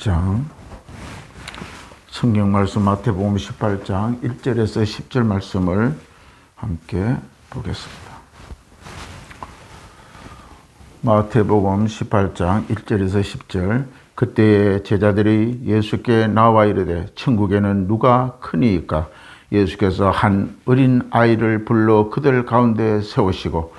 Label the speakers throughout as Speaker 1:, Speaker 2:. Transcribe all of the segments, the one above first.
Speaker 1: 18장. 성경 말씀 마태복음 18장 1절에서 10절 말씀을 함께 보겠습니다. 마태복음 18장 1절에서 10절. 그때에 제자들이 예수께 나와 이르되 천국에는 누가 크니이까? 예수께서 한 어린 아이를 불러 그들 가운데 세우시고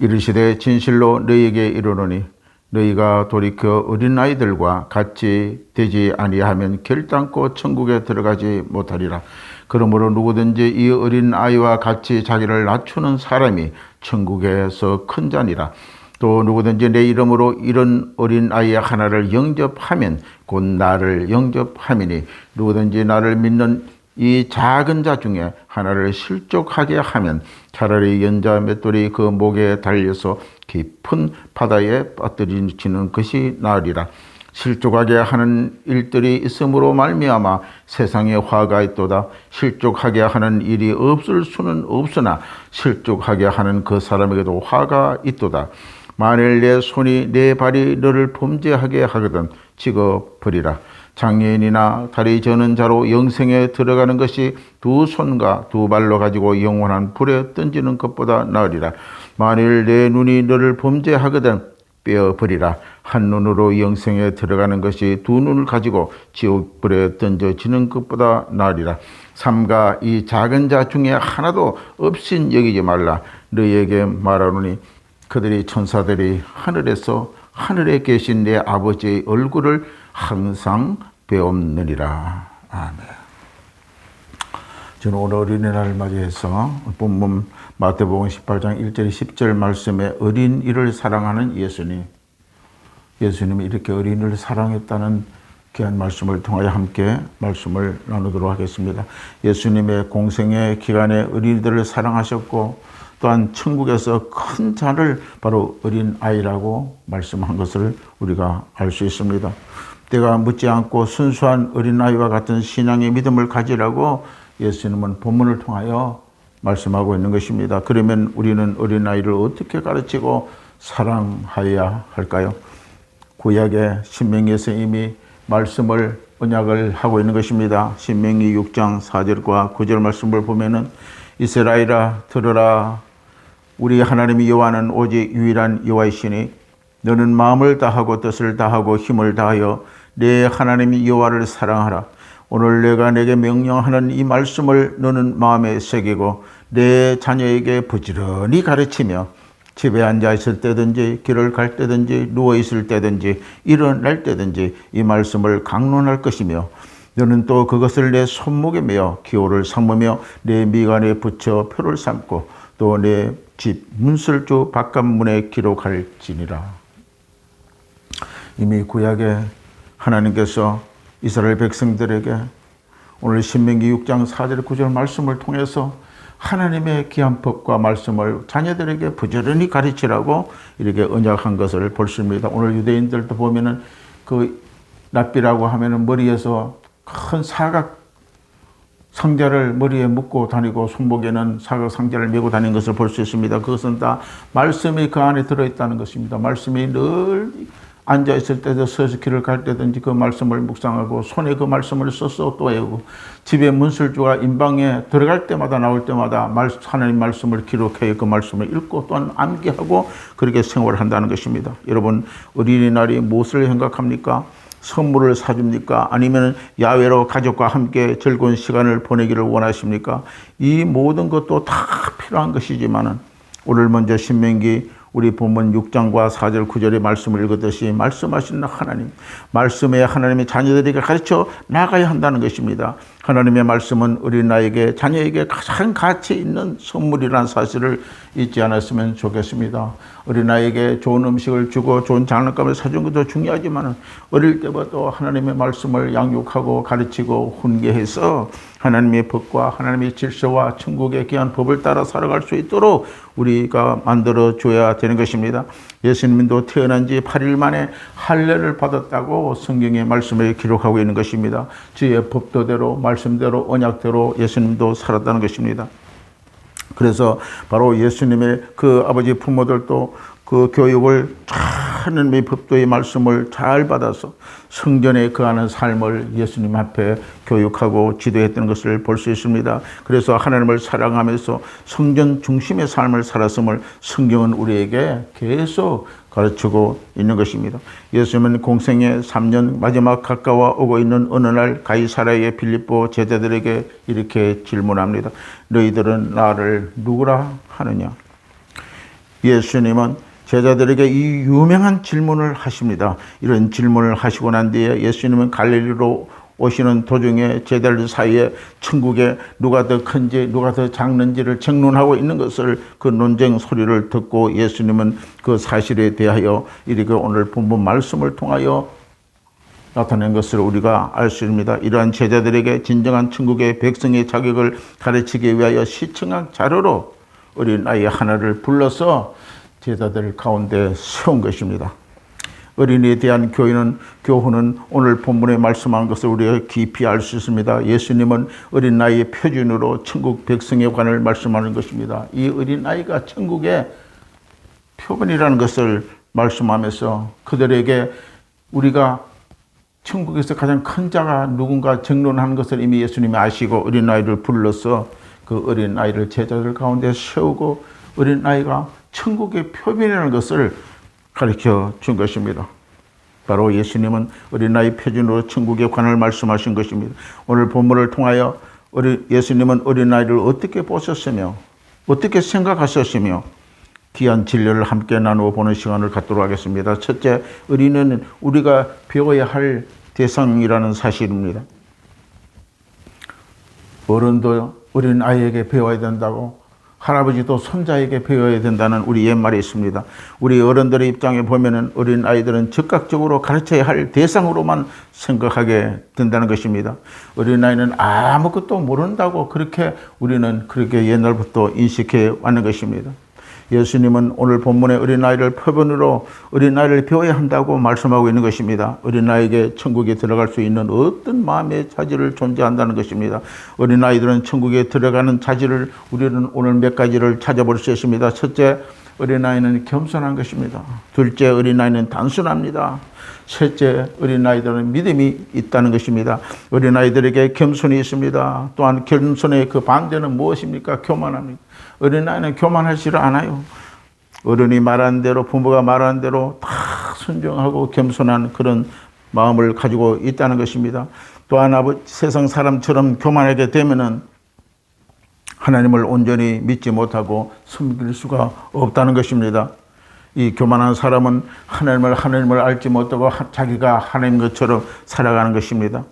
Speaker 1: 이르시되 진실로 너희에게 이르노니 너희가 돌이켜 어린 아이들과 같이 되지 아니하면 결단코 천국에 들어가지 못하리라. 그러므로 누구든지 이 어린 아이와 같이 자기를 낮추는 사람이 천국에서 큰 자니라. 또 누구든지 내 이름으로 이런 어린 아이 하나를 영접하면 곧 나를 영접함이니 누구든지 나를 믿는 이 작은 자 중에 하나를 실족하게 하면 차라리 연자 맷돌이 그 목에 달려서 깊은 바다에 빠뜨리는 것이 나으리라. 실족하게 하는 일들이 있으므로 말미암아 세상에 화가 있도다. 실족하게 하는 일이 없을 수는 없으나 실족하게 하는 그 사람에게도 화가 있도다. 만일 내 손이 내 발이 너를 범죄하게 하거든 찍어버리라. 장애인이나 다리 저는 자로 영생에 들어가는 것이 두 손과 두 발로 가지고 영원한 불에 던지는 것보다 나으리라. 만일 내 눈이 너를 범죄하거든 빼어버리라. 한 눈으로 영생에 들어가는 것이 두 눈을 가지고 지옥 불에 던져지는 것보다 나으리라. 삼가 이 작은 자 중에 하나도 없인 여기지 말라. 너희에게 말하노니 그들이 천사들이 하늘에서 하늘에 계신 내 아버지의 얼굴을 항상 배움느니라. 아멘. 저는 오늘 어린이날을 맞이해서 본문 마태복음 18장 1절 10절 말씀에 어린이를 사랑하는 예수님, 예수님이 이렇게 어린이를 사랑했다는 귀한 말씀을 통하여 함께 말씀을 나누도록 하겠습니다. 예수님의 공생의 기간에 어린이들을 사랑하셨고 또한 천국에서 큰 자를 바로 어린 아이라고 말씀한 것을 우리가 알 수 있습니다. 때가 묻지 않고 순수한 어린아이와 같은 신앙의 믿음을 가지라고 예수님은 본문을 통하여 말씀하고 있는 것입니다. 그러면 우리는 어린아이를 어떻게 가르치고 사랑하여야 할까요? 구약의 신명기에서 이미 말씀을 언약을 하고 있는 것입니다. 신명기 6장 4절과 9절 말씀을 보면은 이스라엘아 들으라 우리 하나님 여호와는 오직 유일한 여호와이시니 너는 마음을 다하고 뜻을 다하고 힘을 다하여 내 하나님 여호와를 사랑하라. 오늘 내가 내게 명령하는 이 말씀을 너는 마음에 새기고 내 자녀에게 부지런히 가르치며 집에 앉아 있을 때든지 길을 갈 때든지 누워 있을 때든지 일어날 때든지 이 말씀을 강론할 것이며 너는 또 그것을 내 손목에 메어 기호를 삼으며 내 미간에 붙여 표를 삼고 또 내 집 문설주 바깥문에 기록할지니라. 이미 구약에 하나님께서 이스라엘 백성들에게 오늘 신명기 6장 4절 9절 말씀을 통해서 하나님의 귀한 법과 말씀을 자녀들에게 부지런히 가르치라고 이렇게 언약한 것을 볼 수 있습니다. 오늘 유대인들도 보면은 그 랍비라고 하면은 머리에서 큰 사각 상자를 머리에 묶고 다니고 손목에는 사각 상자를 메고 다니는 것을 볼 수 있습니다. 그것은 다 말씀이 그 안에 들어있다는 것입니다. 말씀이 늘 앉아 있을 때도 서서 길을 갈 때든지 그 말씀을 묵상하고 손에 그 말씀을 써서 또 외우고 집에 문설주가 인방에 들어갈 때마다 나올 때마다 하나님 말씀을 기록해 그 말씀을 읽고 또한 암기하고 그렇게 생활한다는 것입니다. 여러분 어린이날이 무엇을 생각합니까? 선물을 사줍니까? 아니면 야외로 가족과 함께 즐거운 시간을 보내기를 원하십니까? 이 모든 것도 다 필요한 것이지만은 오늘 먼저 신명기 우리 본문 6장과 4절 9절의 말씀을 읽었듯이 말씀하시는 하나님, 말씀에 하나님의 자녀들에게 가르쳐 나가야 한다는 것입니다. 하나님의 말씀은 우리 나에게 자녀에게 가장 가치 있는 선물이라는 사실을 잊지 않았으면 좋겠습니다. 어린아이에게 좋은 음식을 주고 좋은 장난감을 사준 것도 중요하지만 어릴 때부터 하나님의 말씀을 양육하고 가르치고 훈계해서 하나님의 법과 하나님의 질서와 천국의 귀한 법을 따라 살아갈 수 있도록 우리가 만들어 줘야 되는 것입니다. 예수님도 태어난 지 8일 만에 할례를 받았다고 성경의 말씀에 기록하고 있는 것입니다. 주의 법도대로 말씀대로 언약대로 예수님도 살았다는 것입니다. 그래서 바로 예수님의 그 아버지 부모들도 그 교육을 잘 하나님의 법도의 말씀을 잘 받아서 성전에 거하는 삶을 예수님 앞에 교육하고 지도했던 것을 볼 수 있습니다. 그래서 하나님을 사랑하면서 성전 중심의 삶을 살았음을 성경은 우리에게 계속 가르치고 있는 것입니다. 예수님은 공생의 3년 마지막 가까워 오고 있는 어느 날 가이사라의 빌립보 제자들에게 이렇게 질문합니다. 너희들은 나를 누구라 하느냐? 예수님은 제자들에게 이 유명한 질문을 하십니다. 이런 질문을 하시고 난 뒤에 예수님은 갈릴리로 오시는 도중에 제자들 사이에 천국에 누가 더 큰지 누가 더 작는지를 정론하고 있는 것을 그 논쟁 소리를 듣고 예수님은 그 사실에 대하여 이렇게 오늘 본문 말씀을 통하여 나타낸 것을 우리가 알 수 있습니다. 이러한 제자들에게 진정한 천국의 백성의 자격을 가르치기 위하여 시청한 자료로 어린 아이 하나를 불러서 제자들 가운데 세운 것입니다. 어린이에 대한 교훈은, 교훈은 오늘 본문에 말씀한 것을 우리가 깊이 알 수 있습니다. 예수님은 어린 나이의 표준으로 천국 백성에 관을 말씀하는 것입니다. 이 어린 아이가 천국의 표본이라는 것을 말씀하면서 그들에게 우리가 천국에서 가장 큰 자가 누군가 정론하는 것을 이미 예수님이 아시고 어린 아이를 불러서 그 어린 아이를 제자들 가운데 세우고 어린 아이가 천국의 표본이라는 것을 가르쳐 준 것입니다. 바로 예수님은 어린아이 표준으로 천국의 관을 말씀하신 것입니다. 오늘 본문을 통하여 예수님은 어린아이를 어떻게 보셨으며 어떻게 생각하셨으며 귀한 진료를 함께 나누어 보는 시간을 갖도록 하겠습니다. 첫째, 어린이는 우리가 배워야 할 대상이라는 사실입니다. 어른도 어린 아이에게 배워야 된다고 할아버지도 손자에게 배워야 된다는 우리 옛말이 있습니다. 우리 어른들의 입장에 보면은 어린 아이들은 즉각적으로 가르쳐야 할 대상으로만 생각하게 된다는 것입니다. 어린 아이는 아무것도 모른다고 그렇게 우리는 그렇게 옛날부터 인식해 왔는 것입니다. 예수님은 오늘 본문의 어린아이를 표본으로 어린아이를 배워야 한다고 말씀하고 있는 것입니다. 어린아이에게 천국에 들어갈 수 있는 어떤 마음의 자질을 존재한다는 것입니다. 어린아이들은 천국에 들어가는 자질을 우리는 오늘 몇 가지를 찾아볼 수 있습니다. 첫째, 어린아이는 겸손한 것입니다. 둘째, 어린아이는 단순합니다. 셋째, 어린아이들은 믿음이 있다는 것입니다. 어린아이들에게 겸손이 있습니다. 또한 겸손의 그 반대는 무엇입니까? 교만합니다. 어린아이는 교만하지를 않아요. 어른이 말한 대로 부모가 말한 대로 다 순종하고 겸손한 그런 마음을 가지고 있다는 것입니다. 또한 아버지 세상 사람처럼 교만하게 되면은 하나님을 온전히 믿지 못하고 섬길 수가 없다는 것입니다. 이 교만한 사람은 하나님을 하나님을 알지 못하고 자기가 하나님 것처럼 살아가는 것입니다.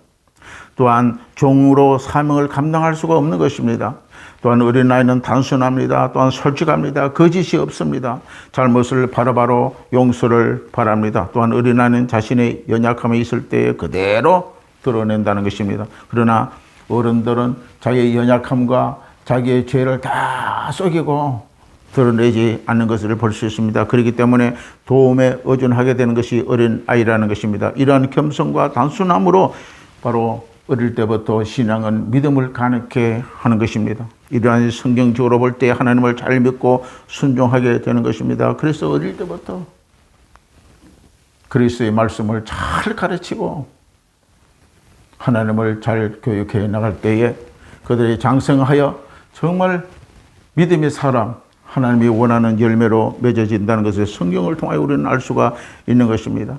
Speaker 1: 또한 종으로 사명을 감당할 수가 없는 것입니다. 또한 어린아이는 단순합니다. 또한 솔직합니다. 거짓이 없습니다. 잘못을 바로바로 용서를 바랍니다. 또한 어린아이는 자신의 연약함이 있을 때 그대로 드러낸다는 것입니다. 그러나 어른들은 자기의 연약함과 자기의 죄를 다 속이고 드러내지 않는 것을 볼 수 있습니다. 그렇기 때문에 도움에 의존하게 되는 것이 어린 아이라는 것입니다. 이러한 겸손과 단순함으로 바로 어릴 때부터 신앙은 믿음을 가능케 하는 것입니다. 이러한 성경적으로 볼 때 하나님을 잘 믿고 순종하게 되는 것입니다. 그래서 어릴 때부터 그리스의 말씀을 잘 가르치고 하나님을 잘 교육해 나갈 때에 그들이 장성하여 정말 믿음의 사람, 하나님이 원하는 열매로 맺어진다는 것을 성경을 통하여 우리는 알 수가 있는 것입니다.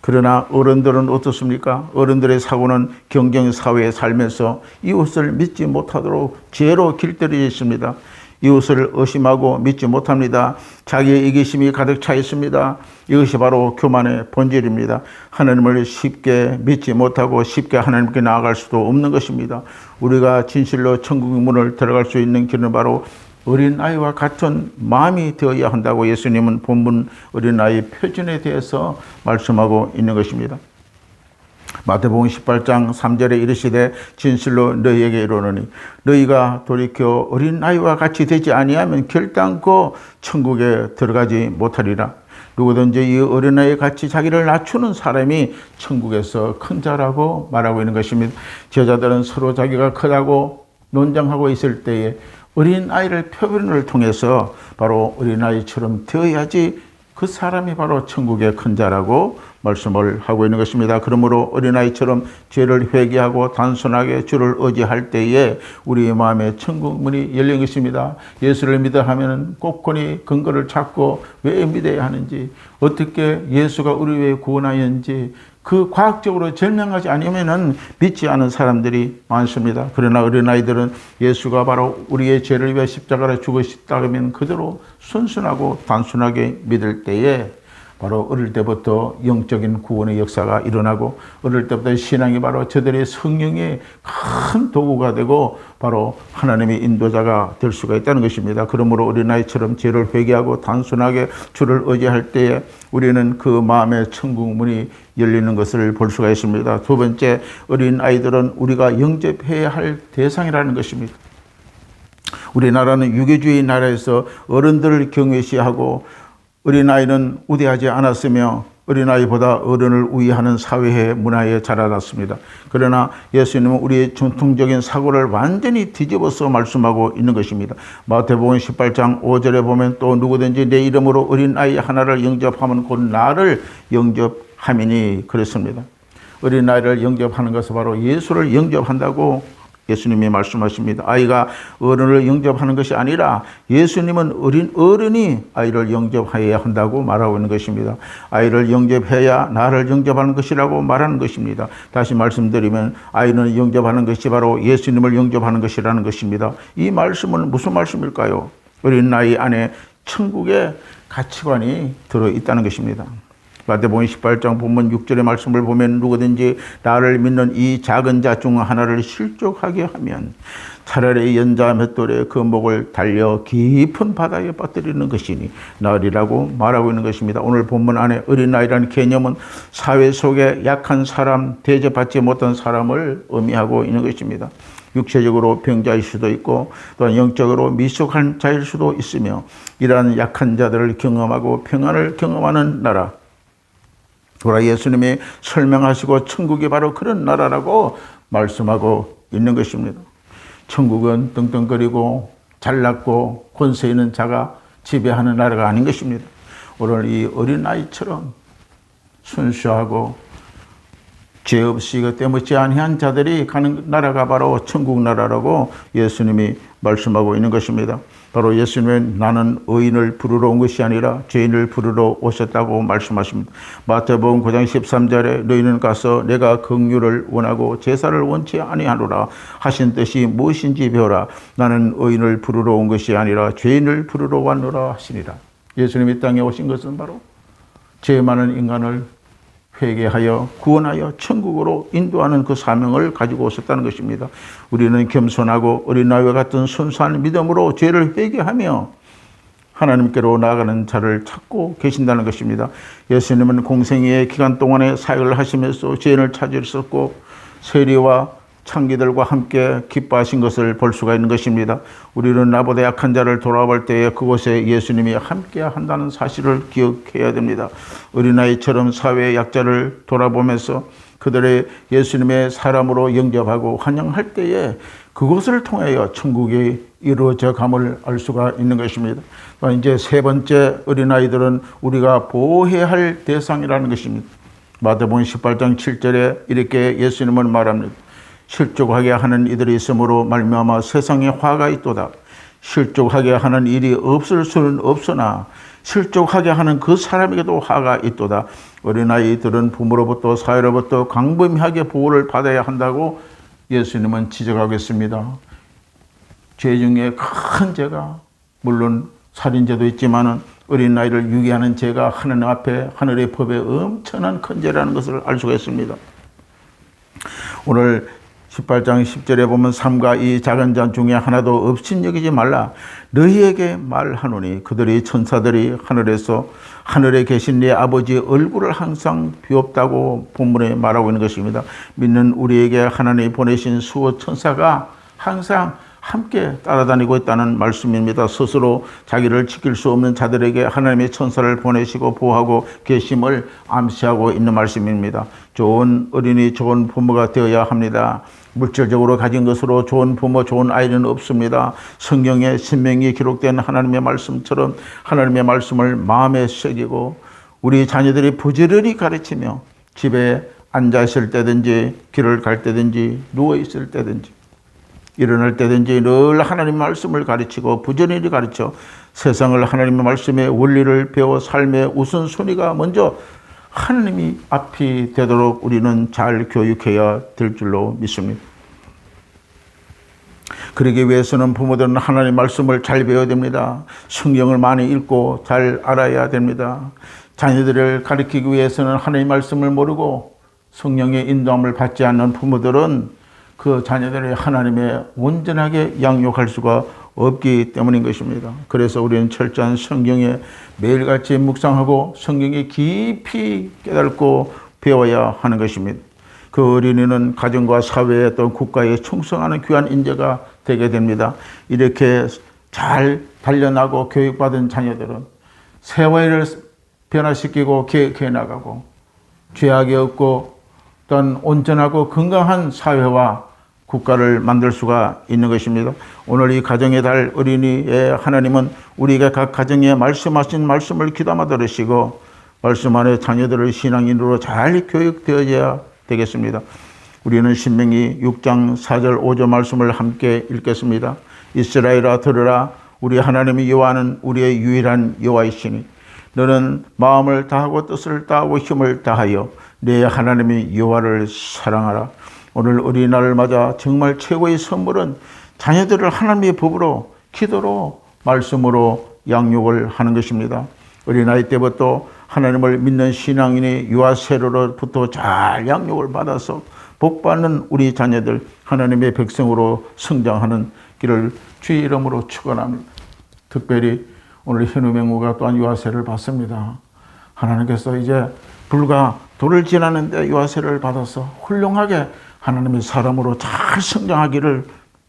Speaker 1: 그러나 어른들은 어떻습니까? 어른들의 사고는 경쟁 사회에 살면서 이웃을 믿지 못하도록 죄로 길들여 있습니다. 이웃을 의심하고 믿지 못합니다. 자기의 이기심이 가득 차 있습니다. 이것이 바로 교만의 본질입니다. 하나님을 쉽게 믿지 못하고 쉽게 하나님께 나아갈 수도 없는 것입니다. 우리가 진실로 천국 문을 들어갈 수 있는 길은 바로 어린아이와 같은 마음이 되어야 한다고 예수님은 본문 어린아이 표준에 대해서 말씀하고 있는 것입니다. 마태복음 18장 3절에 이르시되 진실로 너희에게 이르노니 너희가 돌이켜 어린아이와 같이 되지 아니하면 결단코 천국에 들어가지 못하리라. 누구든지 이 어린아이 같이 자기를 낮추는 사람이 천국에서 큰 자라고 말하고 있는 것입니다. 제자들은 서로 자기가 크다고 논쟁하고 있을 때에 어린 아이를 표현을 통해서 바로 어린 아이처럼 되어야지 그 사람이 바로 천국의 큰 자라고 말씀을 하고 있는 것입니다. 그러므로 어린아이처럼 죄를 회개하고 단순하게 주를 의지할 때에 우리의 마음에 천국 문이 열린 것입니다. 예수를 믿어 하면 꼿꼿이 근거를 찾고 왜 믿어야 하는지, 어떻게 예수가 우리 왜 구원하였는지, 그 과학적으로 설명하지 않으면은 믿지 않은 사람들이 많습니다. 그러나 어린아이들은 예수가 바로 우리의 죄를 위해 십자가를 죽으셨다 그러면 그대로 순순하고 단순하게 믿을 때에 바로 어릴 때부터 영적인 구원의 역사가 일어나고 어릴 때부터 신앙이 바로 저들의 성령의 큰 도구가 되고 바로 하나님의 인도자가 될 수가 있다는 것입니다. 그러므로 어린아이처럼 죄를 회개하고 단순하게 주를 의지할 때에 우리는 그 마음의 천국 문이 열리는 것을 볼 수가 있습니다. 두 번째, 어린아이들은 우리가 영접해야 할 대상이라는 것입니다. 우리나라는 유교주의 나라에서 어른들을 경외시하고 어린아이는 우대하지 않았으며 어린아이보다 어른을 우위하는 사회의 문화에 자라났습니다. 그러나 예수님은 우리의 전통적인 사고를 완전히 뒤집어서 말씀하고 있는 것입니다. 마태복음 18장 5절에 보면 또 누구든지 내 이름으로 어린아이 하나를 영접하면 곧 나를 영접함이니 그랬습니다. 어린아이를 영접하는 것은 바로 예수를 영접한다고 예수님이 말씀하십니다. 아이가 어른을 영접하는 것이 아니라 예수님은 어린 어른이 아이를 영접해야 한다고 말하고 있는 것입니다. 아이를 영접해야 나를 영접하는 것이라고 말하는 것입니다. 다시 말씀드리면 아이는 영접하는 것이 바로 예수님을 영접하는 것이라는 것입니다. 이 말씀은 무슨 말씀일까요? 어린 나이 안에 천국의 가치관이 들어 있다는 것입니다. 마태복음 18장 본문 6절의 말씀을 보면 누구든지 나를 믿는 이 작은 자 중 하나를 실족하게 하면 차라리 연자 맷돌에 그 목을 달려 깊은 바다에 빠뜨리는 것이니 나으리라고 말하고 있는 것입니다. 오늘 본문 안에 어린아이라는 개념은 사회 속에 약한 사람, 대접받지 못한 사람을 의미하고 있는 것입니다. 육체적으로 병자일 수도 있고 또한 영적으로 미숙한 자일 수도 있으며 이러한 약한 자들을 경험하고 평안을 경험하는 나라 보라 예수님이 설명하시고 천국이 바로 그런 나라라고 말씀하고 있는 것입니다. 천국은 떵떵거리고 잘났고 권세 있는 자가 지배하는 나라가 아닌 것입니다. 오늘 이 어린아이처럼 순수하고 죄 없이 그 때묻지 아니한 자들이 가는 나라가 바로 천국 나라라고 예수님이 말씀하고 있는 것입니다. 바로 예수님은 나는 의인을 부르러 온 것이 아니라 죄인을 부르러 오셨다고 말씀하십니다. 마태복음 9장 13절에 너희는 가서 내가 긍휼을 원하고 제사를 원치 아니하노라 하신 뜻이 무엇인지 배워라. 나는 의인을 부르러 온 것이 아니라 죄인을 부르러 왔노라 하시니라. 예수님이 땅에 오신 것은 바로 죄 많은 인간을 회개하여 구원하여 천국으로 인도하는 그 사명을 가지고 오셨다는 것입니다. 우리는 겸손하고 어린아이와 같은 순수한 믿음으로 죄를 회개하며 하나님께로 나아가는 자를 찾고 계신다는 것입니다. 예수님은 공생의 기간 동안에 사역을 하시면서 죄인을 찾으셨고 세리와 창기들과 함께 기뻐하신 것을 볼 수가 있는 것입니다. 우리는 나보다 약한 자를 돌아볼 때에 그곳에 예수님이 함께 한다는 사실을 기억해야 됩니다. 어린아이처럼 사회의 약자를 돌아보면서 그들의 예수님의 사람으로 영접하고 환영할 때에 그것을 통하여 천국이 이루어져 감을 알 수가 있는 것입니다. 이제 세 번째 어린아이들은 우리가 보호해야 할 대상이라는 것입니다. 마태복음 18장 7절에 이렇게 예수님은 말합니다. 실족하게 하는 이들이 있으므로 말미암아 세상에 화가 있도다. 실족하게 하는 일이 없을 수는 없으나 실족하게 하는 그 사람에게도 화가 있도다. 어린아이들은 부모로부터 사회로부터 강범하게 보호를 받아야 한다고 예수님은 지적하겠습니다. 죄 중에 큰 죄가 물론 살인죄도 있지만은 어린아이를 유기하는 죄가 하나님 앞에 하늘의 법에 엄청난 큰 죄라는 것을 알 수가 있습니다. 오늘 18장 10절에 보면 삼가 이 작은 자 중에 하나도 없인 여기지 말라 너희에게 말하노니 그들이 천사들이 하늘에서 하늘에 계신 네 아버지 얼굴을 항상 비옵다고 본문에 말하고 있는 것입니다. 믿는 우리에게 하나님이 보내신 수호 천사가 항상 함께 따라다니고 있다는 말씀입니다. 스스로 자기를 지킬 수 없는 자들에게 하나님의 천사를 보내시고 보호하고 계심을 암시하고 있는 말씀입니다. 좋은 어린이, 좋은 부모가 되어야 합니다. 물질적으로 가진 것으로 좋은 부모, 좋은 아이는 없습니다. 성경에 신명이 기록된 하나님의 말씀처럼 하나님의 말씀을 마음에 새기고 우리 자녀들이 부지런히 가르치며 집에 앉아 있을 때든지 길을 갈 때든지 누워 있을 때든지 일어날 때든지 늘 하나님 말씀을 가르치고 부지런히 가르쳐 세상을 하나님의 말씀의 원리를 배워 삶의 우선순위가 먼저 하나님이 앞이 되도록 우리는 잘 교육해야 될 줄로 믿습니다. 그러기 위해서는 부모들은 하나님 말씀을 잘 배워야 됩니다. 성경을 많이 읽고 잘 알아야 됩니다. 자녀들을 가르치기 위해서는 하나님 말씀을 모르고 성령의 인도함을 받지 않는 부모들은 그 자녀들의 하나님의 온전하게 양육할 수가 없기 때문인 것입니다. 그래서 우리는 철저한 성경에 매일같이 묵상하고 성경에 깊이 깨닫고 배워야 하는 것입니다. 그 어린이는 가정과 사회에 또 국가에 충성하는 귀한 인재가 되게 됩니다. 이렇게 잘 단련하고 교육받은 자녀들은 세월을 변화시키고 계획해 나가고 죄악이 없고 또한 온전하고 건강한 사회와 국가를 만들 수가 있는 것입니다. 오늘 이 가정의 달 어린이의 하나님은 우리가 각 가정에 말씀하신 말씀을 귀담아 들으시고 말씀 안에 자녀들을 신앙인으로 잘 교육되어야 되겠습니다. 우리는 신명기 6장 4절 5절 말씀을 함께 읽겠습니다. 이스라엘아 들으라 우리 하나님의 여호와는 우리의 유일한 여호와이시니 너는 마음을 다하고 뜻을 다하고 힘을 다하여 내 하나님의 여호와를 사랑하라. 오늘 어린이날을 맞아 정말 최고의 선물은 자녀들을 하나님의 법으로 기도로 말씀으로 양육을 하는 것입니다. 어린아이 때부터 하나님을 믿는 신앙인의 유아 세로로부터 잘 양육을 받아서 복받는 우리 자녀들 하나님의 백성으로 성장하는 길을 주의 이름으로 축원합니다. 특별히 오늘 현우 명우가 또한 유아세를 받습니다. 하나님께서 이제 불과 돌을 지나는데 유아세를 받아서 훌륭하게 하나님의 사람으로 잘 성장하기를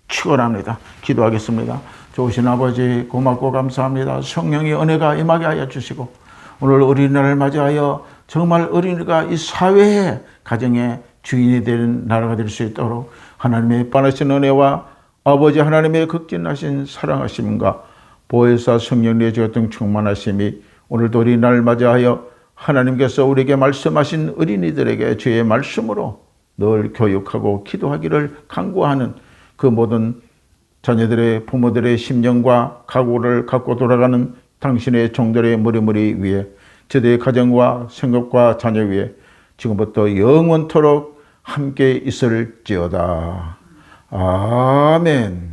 Speaker 1: 축원합니다. 기도하겠습니다. 좋으신 아버지 고맙고 감사합니다. 성령의 은혜가 임하게 하여 주시고 오늘 어린이날을 맞이하여 정말 어린이가 이 사회의 가정의 주인이 되는 나라가 될 수 있도록 하나님의 빠르신 은혜와 아버지 하나님의 극진하신 사랑하심과 보혜사 성령의 주었던 충만하심이 오늘도 어린이날을 맞이하여 하나님께서 우리에게 말씀하신 어린이들에게 주의 말씀으로 늘 교육하고 기도하기를 강구하는 그 모든 자녀들의 부모들의 심정과 각오를 갖고 돌아가는 당신의 종들의 머리머리 위에 저들의 가정과 생각과 자녀 위에 지금부터 영원토록 함께 있을지어다. 아멘.